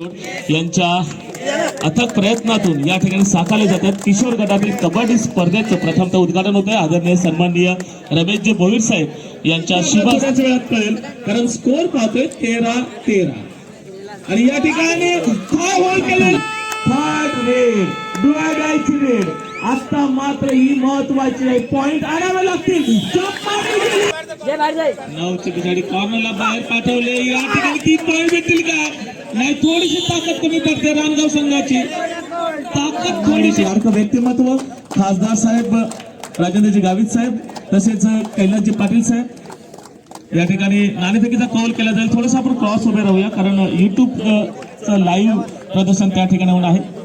यांच्या अथक प्रयत्नातून या ठिकाणी साकारले जातात. किशोर गटातील कबड्डी स्पर्धेचं प्रथमतः उद्घाटन होत आहे आदरणीय सन्माननीय रमेशजी भोईर साहेब यांच्या शुभ वेळात कळेल. कारण स्कोर पाहतोय तेरा तेरा. आणि या ठिकाणी डोळ्याची रेड आता मात्र ही महत्वाची आहे. पॉइंट आणावे लागतील. नऊच्या पिछाडी कॉर्नरला बाहेर पाठवले. या ठिकाणी तीन पॉईंट भेटतील का? नाही थोडीशी ताकद कमी पडते रानगाव संघाची. ताकद थोडीशी. सारखं व्यक्तिमत्व खासदार साहेब राजेंद्रजी गावित साहेब तसेच कैलासजी पाटील साहेब. या ठिकाणी नाणेफेकीचा कॉल केला जाईल. थोडंसं आपण क्रॉस उभे राहूया कारण युट्यूब चं लाईव्ह प्रदर्शन त्या ठिकाणी होऊन आहे.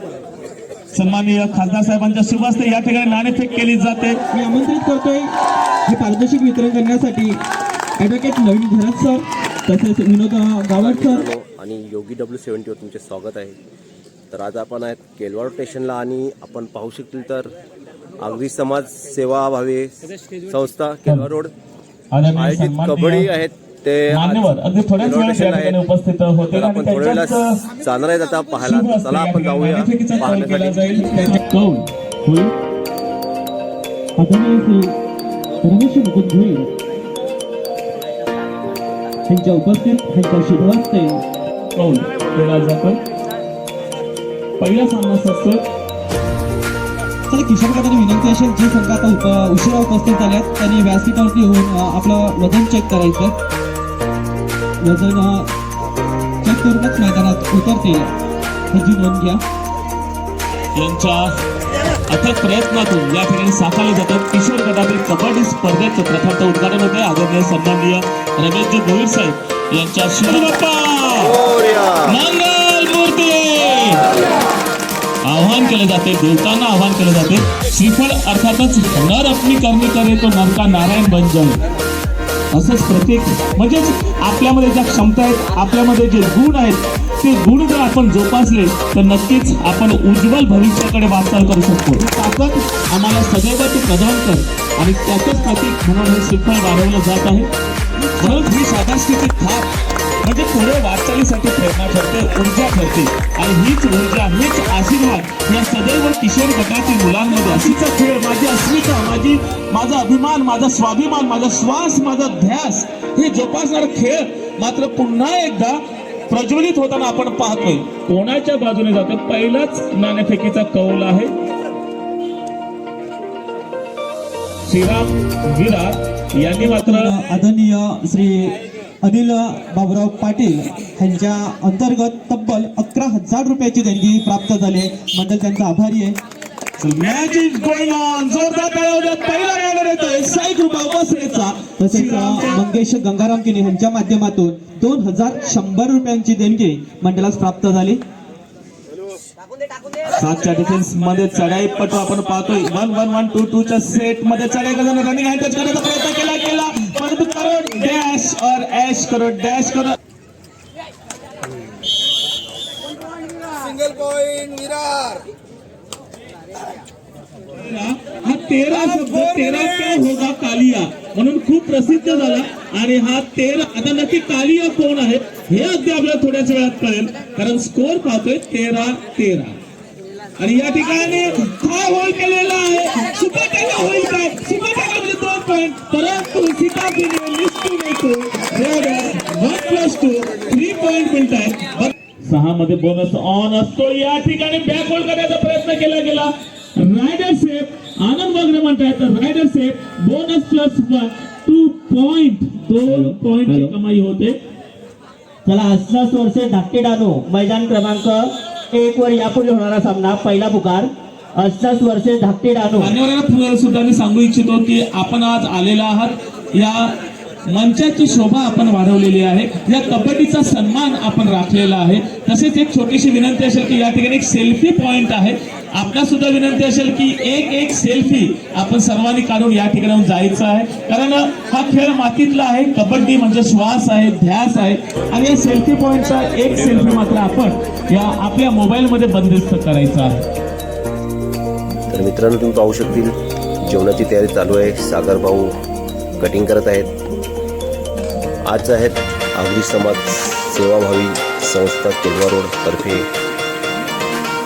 सन्माननीय खासदार साहेबांच्या शुभ हस्ते या ठिकाणी नाणेफेक केली जाते. मी आमंत्रित करतोय हे पारितोषिक वितरण करण्यासाठी ॲडव्होकेट नवीन घरात सर तसेच विनोद गावड सर आणि योगी डब्ल्यू सेवन्टीवर तुमचे स्वागत आहे. तर आज आपण आहेत केलवाड स्टेशनला आणि आपण पाहू शकतील तर अगदी समाज सेवा भावे संस्था केलवाड रोड आयोजित सन्माननीय कबड्डी आहेत. ते मान्यवर अगदी थोड्याच वेळात या ठिकाणी उपस्थित होते. तर आपण थोड्या वेळेला जाणार आहेत आता पाहायला. चला आपण जाऊया. नाणेफेकीचा कॉल केला पाहण्यासाठी जाईल. त्यांचे कौल होईल. आदरणीय श्री रमेश मुकुंद भोईर यांच्या उपस्थित यांच्या शुभहस्ते कौल केला जातो. पहिला सामना असतो चला किशोर गटाने विनंती असेल जे संघ आता उशिरा उपस्थित झाल्यात त्यांनी व्यासपीठावरती येऊन आपलं वजन चेक करायचं. वजन चेक करूनच मैदानात उतरते ह्याची नोंद घ्या. यांच्या अथक प्रयत्नातून या ठिकाणी साकारले जातात. किशोर गटातील कबड्डी स्पर्धेचं प्रथमतः उद्घाटन होते आदरणीय सन्माननीय रमेशजी भोईर साहेब यांच्या शुभ मंगल मूर्ती! आव्हान केले जाते. देवतांना आव्हान केले जाते. श्रीफळ अर्थातच नर अपनी करणी करे तो नरका नारायण बन जाईल. असंच प्रत्येक म्हणजेच आपल्यामध्ये ज्या क्षमता आहेत आपल्यामध्ये जे गुण आहेत ते गुण जर आपण जोपासले तर नक्कीच आपण उज्ज्वल भविष्याकडे वाटचाल करू शकतो. ताकद आम्हाला सदैव ते प्रदान कर. आणि त्याचंच प्रतीक म्हणून हे श्रीफळ वाढवलं जात आहे. म्हणून ही साधास्थिती थाप म्हणजे पुढे वाटचालीसाठी प्रेरणा ठरते ऊर्जा ठरते. आणि हीच ऊर्जा हीच आशीर्वाद या सदैव किशोर गटातील मुलांमध्ये. अशीचा खेळ माझी अस्मिता माझी माझा अभिमान माझा स्वाभिमान माझा श्वास माझा ध्यास हे जोपासणारा खेळ मात्र पुन्हा एकदा प्रज्वलित होताना आपण पाहतोय. कोणाच्या बाजूने जातो? पहिलाच नाणेफेकीचा कौल आहे. श्रीराम विराट यांनी मात्र आदरणीय श्री अनिल बाबुराव पाटील यांच्या अंतर्गत तब्बल अकरा हजार रुपयाची देणगी प्राप्त झाली मंडळ त्यांचा आभारी आहे. मॅच इज गोइंग ऑन जोरदार पहिला येतोय साई कृपा बसरेचा तसेच मंगेश गंगाराम किने यांच्या माध्यमातून दोन हजार शंभर रुपयांची देणगी मंडळास प्राप्त झाली. सातच्या डिफेन्समध्ये चढाई पटू आपण पाहतोय. One one one two two च्या सेटमध्ये चढाई करताना रनिंग हँड टच करण्याचा प्रयत्न केला. परंतु करो डॅश और ऐश करो डॅश करो सिंगल पॉइंट विरार. हा तेरा शब्द तेरा क्या होगा कालिया? म्हणून खूप प्रसिद्ध झाला. आणि हा तेरा आता नक्की कालिया कोण आहे हे अगदी आपल्याला थोड्याच वेळात कळेल. कारण स्कोर पाहतोय तेरा तेरा. आणि या ठिकाणी हा होल केलेला आहे. सुपर टॅकल होईल काय? सुपर टॅकल म्हणजे दोन पॉईंट परंतु सीताफळीने लिस्टून येतो one plus two three point मिळत आहे. सहा मध्ये बोनस ऑन असतो. या ठिकाणी बॅक होल्ड करण्याचा प्रयत्न केला गेला. रायडर सेफ़ आनंद वगैरे म्हणतायत. Raider safe bonus plus one two point दोन पॉइंट कमाई होते. चला अस्सास वर्षे धाकटे डानो मैदान क्रमांक एक वर यापूर्वी होणारा सामना. पहिला पुकार अस्सास वर्षे धाकटे डानो. मान्यवरांना पुन्हा सुद्धा मी सांगू इच्छितो की आपण आज आलेला आहात. या मंचाची शोभा आपण वाढवलेली आहे. या कबड्डीचा सन्मान आपण राखलेला आहे. तसेच एक छोटीशी विनंती असेल की या ठिकाणी एक सेल्फी पॉइंट आहे. आपल्या सुद्धा विनंती असेल की एक एक सेल्फी आपण सर्वांनी काढून या ठिकाणाहून जायचं आहे. कारण हा खेळ मातीतला आहे कबड्डी म्हणजे श्वास आहे ध्यास आहे. आणि या सेल्फी पॉईंटचा एक सेल्फी मात्र आपण या आपल्या मोबाईलमध्ये बंदिस्त करायचा आहे. तर मित्रांनो तुम्ही पाहू शकतील जेवणाची तयारी चालू आहे. सागर भाऊ कटिंग करत आहेत. आज आहेत अगदी समाज सेवाभावी संस्था केलवा रोड तर्फे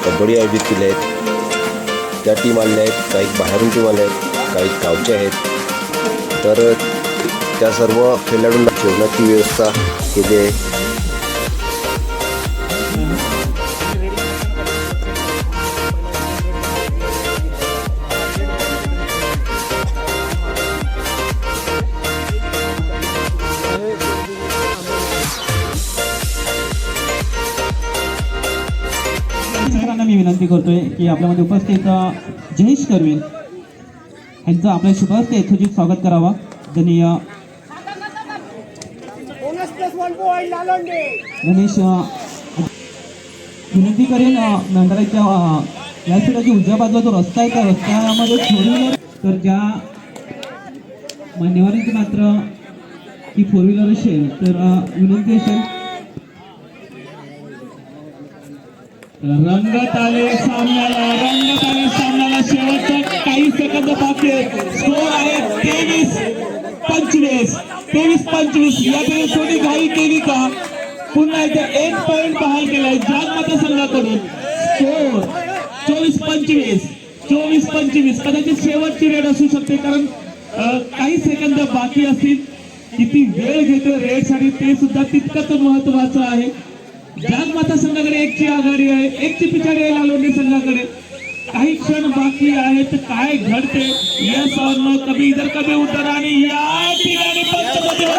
कबड्डी आयोजित केले आहेत. त्या टीम आलेल्या आहेत काही बाहेरून टीम आल्या आहेत काही गावचे आहेत. तर त्या सर्व खेळाडूंना जेवणाची व्यवस्था केली आहे. विनंती करतोय की आपल्यामध्ये उपस्थित जयेश कर्वे यांचं आपल्या शुभहस्ते यथोचित स्वागत करावा. त्यांनी गणेश विनंती करेन मंडळाच्या या सीटाची उजव्या बाजूला जो रस्ता आहे त्या रस्त्यामध्ये फोर तर ज्या मान्यवरांची मात्र ती फोर व्हीलर असेल तर विनंती असेल रंगत आले सामन्याला रंगत आले सामन्याला. शेवटच्या काही सेकंद बाकी आहेत. स्कोर आहे तेवीस पंचवीस. तेवीस पंचवीस. याकडे थोडी घाई केली का? पुन्हा इथे एक पॉईंट बहाल केलाय जागमाता संघाकडून स्कोर चोवीस पंचवीस. चोवीस पंचवीस. कदाचित शेवटची रेड असू शकते कारण काही सेकंद बाकी असतील. किती वेळ घेतो रेडसाठी ते सुद्धा तितकंच महत्वाचं आहे. जागमाता संघाकडे एकची आघाडी आहे एकची पिछाडी आहे लालोंडे संघाकडे. काही क्षण बाकी आहेत काय घडते यस और नो कभी इधर कभी उधर आणि या ठिकाणी घोषणा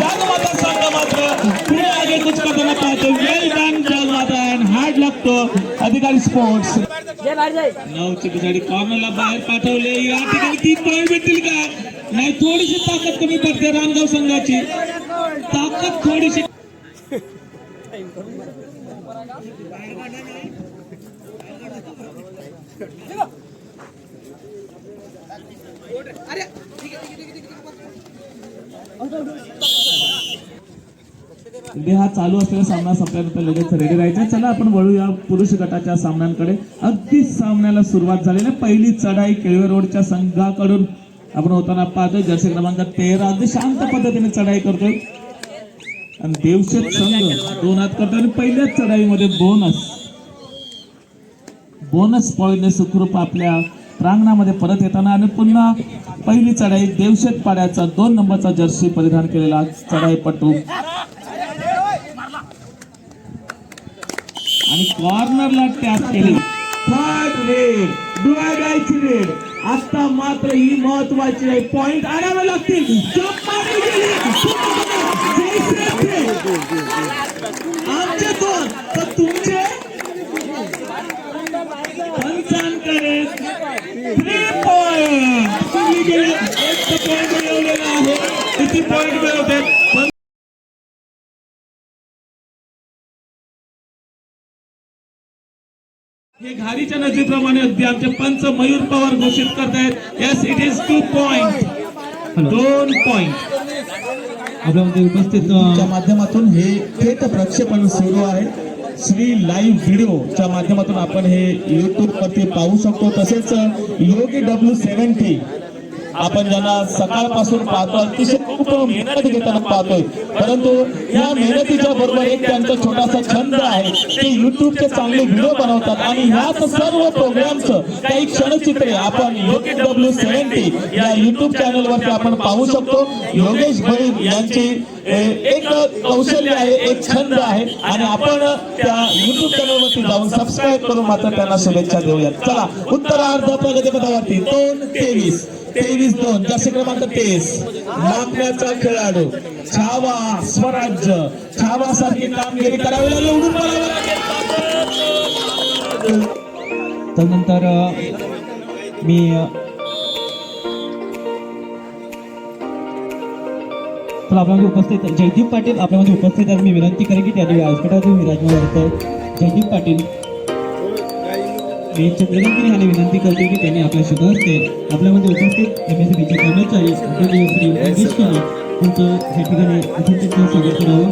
जागमाता संघ मात्र पुढे आगे कुछ करताना पाहतो. Well done Jagmata and hard लागतो अधिकारी स्पोर्ट्स नऊची पिछाडी कॉर्नरला बाहेर पाठवले. या ठिकाणी तीन पॉईंट भेटतील का? नाही थोडीशी ताकद कमी पडते रानगाव संघाची. ताकद थोडीशी इथे हा चालू असलेला सामना संपल्यानंतर लगेच रेडी राहायचा. चला आपण वळूया पुरुष गटाच्या सामन्यांकडे. अगदी सामन्याला सुरुवात झालेली आहे. पहिली चढाई केळवे रोडच्या संघाकडून. आपण होताना पाहतोय जर्सी क्रमांक तेरा. अगदी शांत पद्धतीने चढाई करतोय. आणि देवशेत संघ दोन हात करतोय. आणि पहिल्याच चढाईमध्ये बोनस. बोनस पॉईंटने सुखरूप आपल्या प्रांगणामध्ये परत येताना आणि पुन्हा पहिली चढाई देवशेत पाड्याचा दोन नंबरचा जर्सी परिधान केलेला चढाईपटू. आणि कॉर्नरला टॅप केली. थर्ड रेड डोळ्याची रेड आता मात्र ही महत्वाची आहे. पॉइंट आणावे लागतील. पॉइंट मिळवलेला आहे. किती पॉइंट मिळवते? पण हे घारीच्या नजरेप्रमाणे अगदी आमचे पंच मयूर पवार घोषित करतायत. Yes it is two point दोन पॉइंट आपल्यामध्ये उपस्थित च्या माध्यमातून हे थेट प्रक्षेपण सुरू आहे. श्री लाईव्ह व्हिडिओच्या माध्यमातून आपण हे युट्यूब वरती पाहू शकतो. तसेच योगी डब्ल्यू सेव्हन्टी आपण ज्यांना सकाळपासून पाहतो अतिशय खूप मेहनत घेताना पाहतोय. परंतु या मेहनतीच्या बरोबर एक त्यांचा छोटासा छंद आहे. ते युट्यूबचे चांगले व्हिडिओ बनवतात आणि ह्याच सर्व प्रोग्रामचं काही क्षणचित्रे आपण योगी डब्ल्यू सेव्हन्टी या युट्यूब चॅनलवरती आपण पाहू शकतो. योगेश भैर यांची एक कौशल्य आहे एक छंद आहे. आणि आपण त्या युट्यूब चॅनलवरती जाऊन सबस्क्राईब करून मात्र त्यांना शुभेच्छा देऊयात. चला उत्तरार्ध प्रगतीपथावरती दोन तेवीस. तेवीस दोन जास्त क्रमांक तेवीस. मापण्याचा खेळाडू छावा स्वराज्य. छावा सारखी कामगिरी करावी लागली उडून लागेल त्यानंतर मी तर आपल्यामध्ये उपस्थित जयदीप पाटील आपल्यामध्ये उपस्थित आहेत. मी विनंती करेन की त्यांनी व्यासपीठातून विराजमान होतं जयदीप पाटील मी चंद्रकांत यांनी विनंती करतो की त्यांनी आपल्या शुभ हस्ते आपल्यामध्ये उपस्थित एम एस बीचे कर्मचारी श्री योगेश केली यांचं या ठिकाणी उपस्थित स्वागत करावं.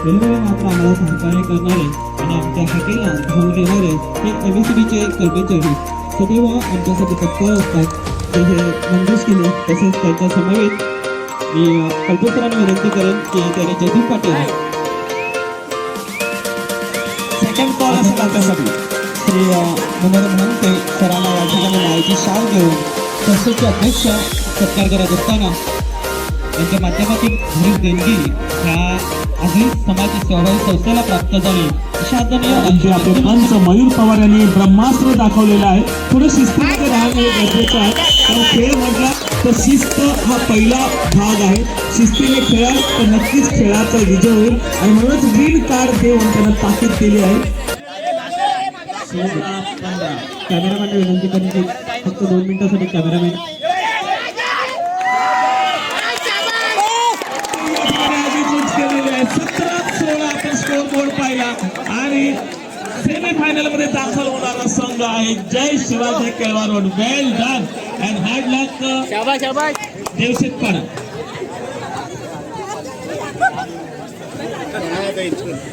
मात्र आम्हाला सहकार्य करणारे आणि आमच्या हाकेला धावून येणारे हे एम एस चे कर्मचारी सदैव आमच्यासाठी तत्पर असतात. ते हे मंगेश केले तसेच त्यांच्या समवेत मी अ, कल्पेश्वरांना विनंती करेन की त्याने जयदीप पाटील सेकंड कॉल असेल आपल्यासाठी श्री मनोहर म्हणते सरांना या ठिकाणी माहिती शाल घेऊन संस्थेचे अध्यक्ष सत्कार करत असताना त्यांच्या माध्यमातून भरीव देणगी ह्या आधी समाज सेवाभावी संस्थेला प्राप्त झाली. म्हणजे आपले पंच मयूर पवार यांनी ब्रह्मास्त्र दाखवलेलं आहे थोडं शिस्तीमध्ये राहणं गरजेचं आहे. खेळ म्हटला तर शिस्त हा पहिला भाग आहे. शिस्तीने खेळाल तर नक्कीच खेळाचा विजय होईल. आणि म्हणूनच ग्रीन कार्ड देऊन त्यांना ताकीद केली आहे. कॅमेरामॅन विनंती करण्याची फक्त दोन मिनिटांसाठी कॅमेरामॅन पाहिला. आणि सेमीफायनलमध्ये दाखल होणारा संघ आहे. Jai Shivaji Kelwar well done and hard luck Devshet Pada.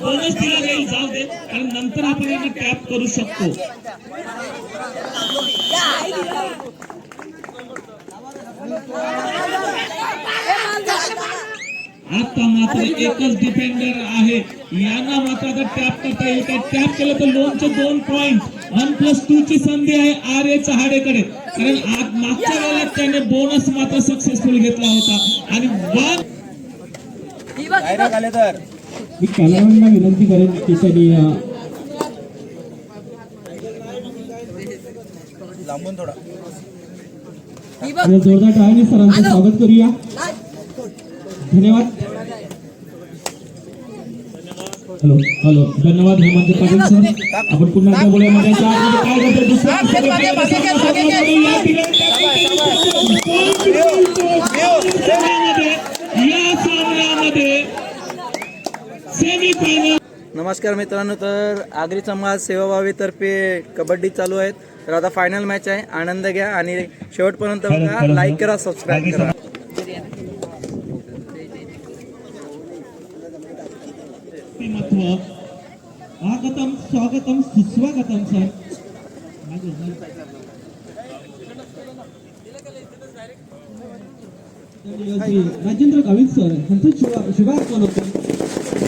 Bonus दिला जाईल जाऊ दे. कारण नंतर आपण यांना टॅप करू शकतो. आता मात्र एकच डिफेंडर आहे. यांना मात्र आता टॅप करता येईल. टॅप केलं तर लोनचे दोन पॉइंट वन प्लस टू ची संधी आहे आर ए चहाडेकडे. कारण आज मागच्या वेळेला त्याने बोनस मात्र सक्सेसफुल घेतला होता. आणि वन मी कॅमेरामॅनला विनंती करेन जोरदार सरांचं स्वागत करूया धन्यवाद हॅलो हॅलो धन्यवाद हेमंत पाटील सर आपण पुन्हा बोलूया काय दुसऱ्या या सामन्यामध्ये नमस्कार मित्रांनो तर आगरी समाज सेवाभावीतर्फे कबड्डी चालू आहेत. तर आता फायनल मॅच आहे. आनंद घ्या आणि शेवटपर्यंत बघा. लाईक करा सबस्क्राईब करा. आगतम स्वागतम सुस्वागतम सर. राजेंद्र गावित सर. यांचं शिवार्पण होतं.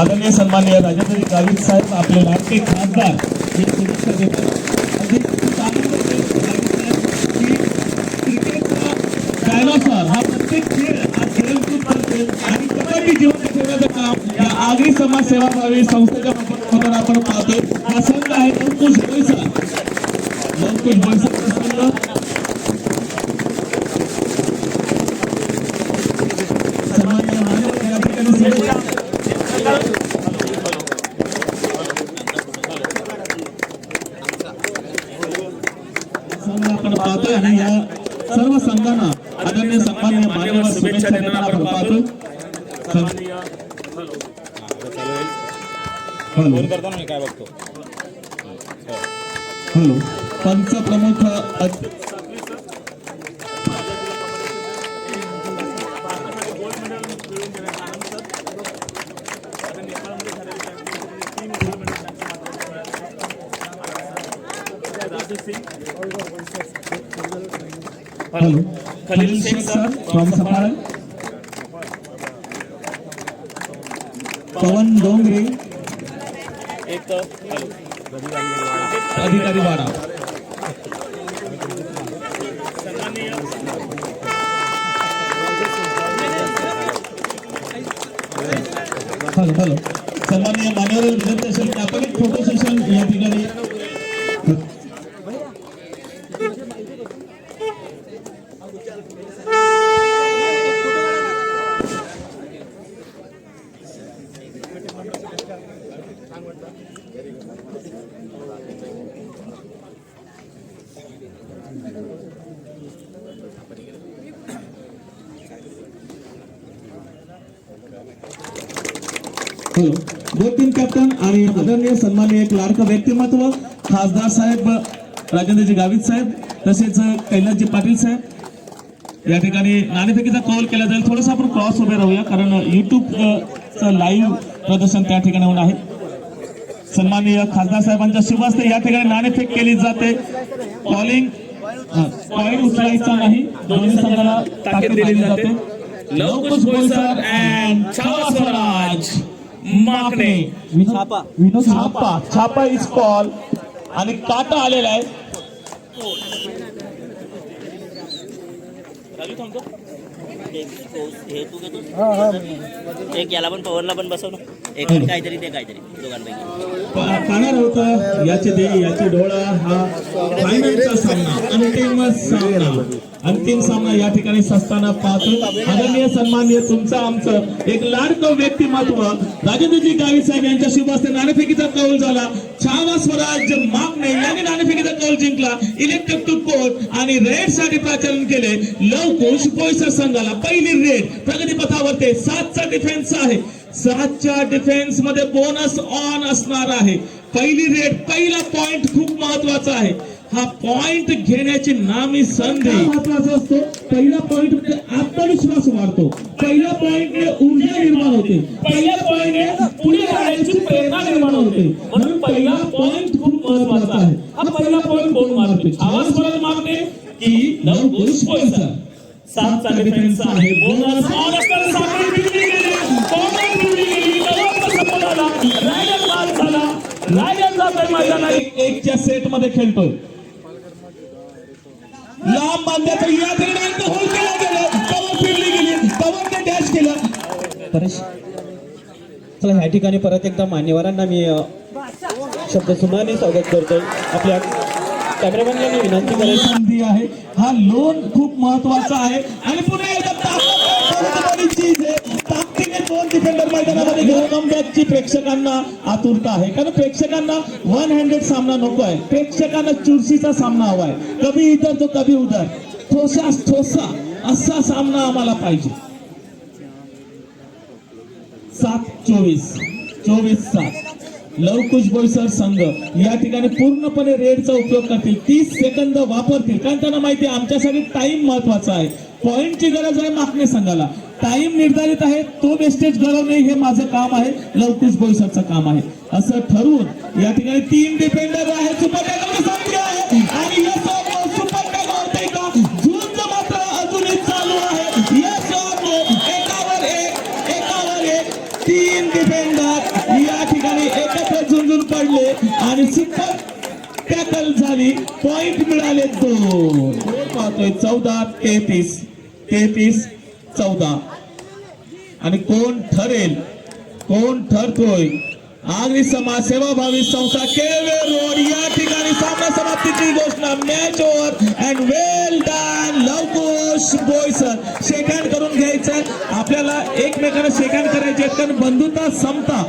आदरणीय सन्माननीय राजेंद्र गावित साहेब आपले लाडके खासदार हे शुभेच्छा देतात अधिक क्रिकेटचा हा प्रत्येक खेळ हा खेळकूद आणि कबड्डी ठेवण्याचं काम या आगरी समाज सेवा भावी संस्थेच्या माध्यमातून आपण पाहतोय. हा संघ आहे अंकुश बैसा अंकुश बैसा हॅलो पंच प्रमुख अ- hello. Khalil Shaikh sir from Safale Pawan Dongre. अधिकारी वाडा. हॅलो हॅलो सन्माननीय कॅप्टन आणि आदरणीय सन्माननीय एक लाडकं व्यक्तिमत्व खासदार साहेब राजेंद्रजी गावित साहेब तसेच कैलासजी पाटील साहेब. या ठिकाणी नाणेफेकीचा कॉल केला जाईल. थोडंसं आपण क्रॉस उभे राहूया कारण युट्यूब चं लाईव्ह प्रदर्शन त्या ठिकाणी होऊन आहे. सन्माननीय खासदार साहेबांच्या शुभ हस्ते या ठिकाणी नाणेफेक केली जाते. कॉलिंग पॉईंट उचलायचा नाही. दोन्ही संघाला ताकीद दिली जाते. लवकुश बोईसर अँड स्वराज मागणे. छापा. छापा. छापा इज कॉल आणि काटा आलेला आहे. हे तू घेतो. एक याला पण पवनला पण बसव ना. एक काहीतरी ते काहीतरी दोघांपैकी. पाहणार होतं याचे दे याचे डोळा हा फायनलचा सामना अंतिम सामना. अंतिम सामना या ठिकाणी सस्ताना पाहतो. आदरणीय सन्माननीय तुमचं आमचं एक लाडकं व्यक्तिमत्व. राजेंद्रजी गावी साहेब यांच्या शुभ हस्ते नाणेफेकीचा कौल झाला. छावा स्वराज मागणे यांनी नाणेफेकीचा कौल जिंकला. इलेक्ट्रिक टू कोर्ट आणि रेडसाठी प्रचारण केले. लवकुश बोईसर संघाला पहिली रेड प्रगतीपथावरते सातचा डिफेन्स आहे. सातच्या डिफेन्समध्ये बोनस ऑन असणार आहे. पहिली रेड पहिला पॉइंट खूप महत्त्वाचा आहे. हा पॉइंट घेण्याची नामी संधी. महत्त्वाचा असतो. पहिला पॉइंट म्हणजे आत्मविश्वास वाढतो. पहिल्या पॉइंटने म्हणजे ऊर्जा निर्माण होते. पहिल्या पॉइंटने म्हणजे पुढे जाण्याची प्रेरणा निर्माण होते. म्हणून पहिला पॉइंट खूप महत्त्वाचा आहे. हा पहिला पॉइंट कोण मारते? आवाज परत मागणे की लवकुश पैसा. डिफेन्स आहे बोनस गेली. गेली. लवकर संपत आला. रायगड बाद झाला. रायगड जातोय मैदानात. एक एकच्या सेटमध्ये खेळतोय. लांब बांध्याचं या ठिकाणी होल केला गेला. कवर फिरली गेली. कवरने डॅश केलं. परेश चला ह्या ठिकाणी परत एकदा मान्यवरांना मी शब्द सुमाने स्वागत करतोय. आपल्या कॅमेरामॅनला मी विनंती संधी आहे. हा लोन खूप महत्त्वाचा आहे. आणि पुन्हा एकदा दोन डिफेंडर मैदानामध्ये घेऊन कमबॅकची प्रेक्षकांना आतुरता आहे. कारण प्रेक्षकांना वन हँड्रेड सामना नको आहे. प्रेक्षकांना चुरशीचा सामना हवा आहे. कभी इधर तो कभी उधर. ठोसा ठोसा असा सामना आम्हाला पाहिजे. सात चोवीस. चोवीस सात. लवकुश बोईसर संघ. या ठिकाणी पूर्णपणे रेडचा उपयोग करतील. तीस सेकंद वापरतील. कारण त्यांना माहिती आहे आमच्यासाठी टाइम महत्त्वाचा आहे. पॉईंटची गरज आहे मागणे संघाला. टाइम निर्धारित आहे तो वेस्टेज घडवणे हे माझं काम आहे. लवकुश बोईसरचं काम आहे. असं ठरवून या ठिकाणी तीन डिफेंडर आहे पडले आणि सुपर टॅकल झाली. पॉइंट मिळाले दोन. पाहतोय चौदा तेहतीस. तेहतीस चौदा. आणि कोण ठरेल? कोण ठरतोय? आगरी समाज सेवाभावी संस्था केळवे रोड या ठिकाणी सामना समाप्तीची घोषणा. Match over and well done Lavkush Boisar shake hand करून घ्यायचं. आपल्याला एकमेकांना शेकहँड करायचे कारण बंधुता समता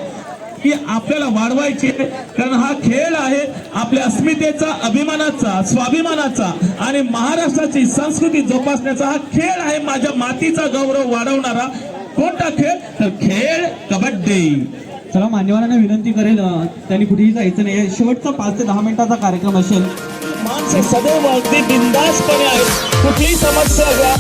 की आपल्याला वाढवायची आहे. कारण हा खेळ आहे आपल्या अस्मितेचा अभिमानाचा स्वाभिमानाचा आणि महाराष्ट्राची संस्कृती जोपासण्याचा हा खेळ आहे. माझ्या मातीचा गौरव वाढवणारा कोणता खेळ? तर खेळ कबड्डी. चला मान्यवरांना विनंती करेल त्यांनी कुठेही जायचं नाही शेवटचा पाच ते दहा मिनिटाचा कार्यक्रम असेल. माणसं सदैव अगदी बिंदासपणे आहेत. कुठलीही समस्या घ्या.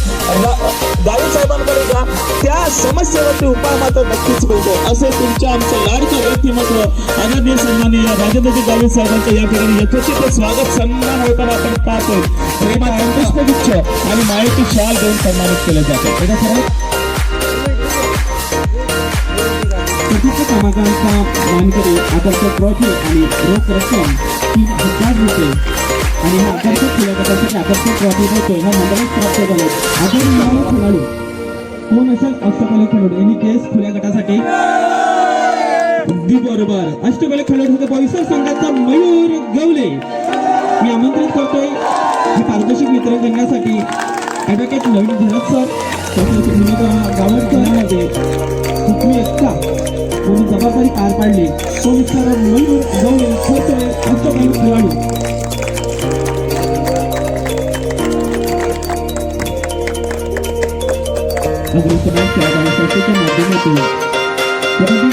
गावी साहेबांकडे जा. त्या समस्येवरती उपाय मात्र नक्कीच मिळतो. असे तुमच्या आमचं लाडकं व्यक्तिमत्व आदरणीय सन्माननीय राजेंद्रजी गावी साहेबांचं या ठिकाणी यथोचित स्वागत सन्मान होताना आपण पाहतोय. प्रेमात पुष्पगुच्छ आणि माहिती शाल देऊन सन्मानित केलं जातं. क्रमांकाचा मानकरी आकर्षक ट्रॉफी आणि रोख रक्कम तीन हजार रुपये आणि हा आकर्षक खेळ गटासाठी आकर्षक ट्रॉफी देतो हा मंडळात प्राप्त झाले. आदरणीय खेळाडू कोण असेल अष्टपैलू खेळाडू यांनी केस खुल्या गटासाठी अगदी बरोबर अष्टपैलू खेळाडू होते. बोईसर संघाचा मयूर गवले. मी आमंत्रित करतोय. हे पारदर्शक मित्र करण्यासाठी ॲडव्होकेट नवीन धनत सर तसेच विनोद गावत खेळामध्ये हुकमी एकता म्हणून जबाबदारी पार पाडली. तो विस्तार मयूर गवळे खेळतोय अष्टपैलू खेळाडू. माध्यमातून कबड्डी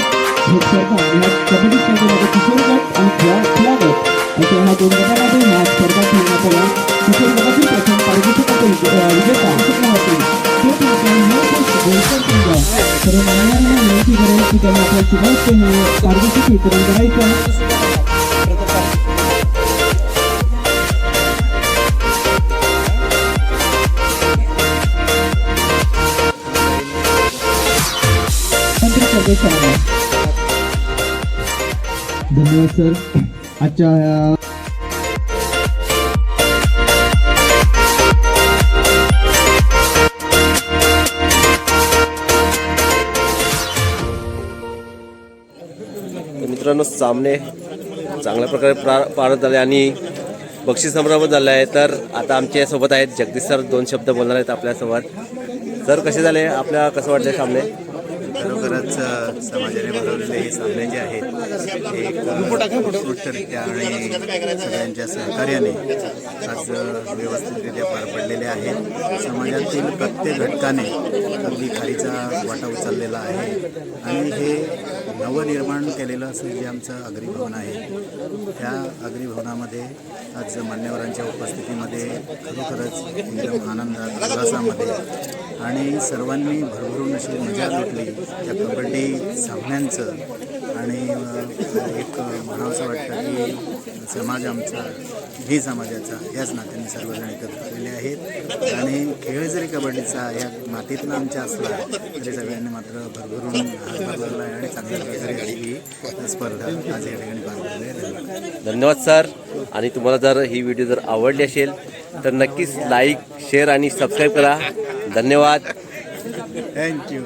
हे स्पर्धा या कबड्डी स्पर्धेमध्ये किशोर गट आणि खेळा खेळा गट असे ह्या दोन गटामध्ये ह्या स्पर्धा खेळण्यात आल्या किशोर गटातील प्रथम पारितोषिकाचे विजे- विजेता सुटला होते ते ठरते नवखुश बोलकर संघ सर्व मान्यवरांना विनंती करेल की त्यांनी आपल्या शुभास्ते हे आजच्या मित्रांनो सामने चांगल्या प्रकारे प्रा पार झाले आणि बक्षीस संभ्रम झाला आहे. तर आता आमच्यासोबत आहेत जगदीश सर दोन शब्द बोलणार आहेत आपल्यासोबत. सर कसे झाले? आपल्या कसं वाटतं सामने? खरोखरच समाजाने भरवलेले हे सामने जे आहेत हे उत्कृष्टरित्या आणि सगळ्यांच्या सहकार्याने आज व्यवस्थितरित्या पार पडलेले आहेत. समाजातील प्रत्येक घटकाने अगदी खारीचा वाटा उचललेला आहे. आणि हे नवनिर्माण केलेलं असं जे आमचं अग्रिभवन आहे त्या अग्रिभवनामध्ये आज मान्यवरांच्या उपस्थितीमध्ये खरोखरच एकदम आनंदात उल्हासामध्ये आणि सर्वांनी भरभरून अशी मजा लुटली त्या कबड्डी सामन्यांचं. आणि एक म्हणावंसं वाटतं की समाज आमचा ही समाजाचा याच नात्याने सर्वजण एकत्र आलेले आहेत. आणि खेळ जरी कबड्डीचा या मातीतला आमच्या असला तरी सगळ्यांनी मात्र भरभरून हातभार लावला आणि चांगल्या प्रकारे ही स्पर्धा आज या ठिकाणी पार पडली धन्यवाद धन्यवाद सर. आणि तुम्हाला जर ही व्हिडिओ जर आवडली असेल तर नक्कीच लाईक शेअर आणि सबस्क्राईब करा. धन्यवाद. थँक्यू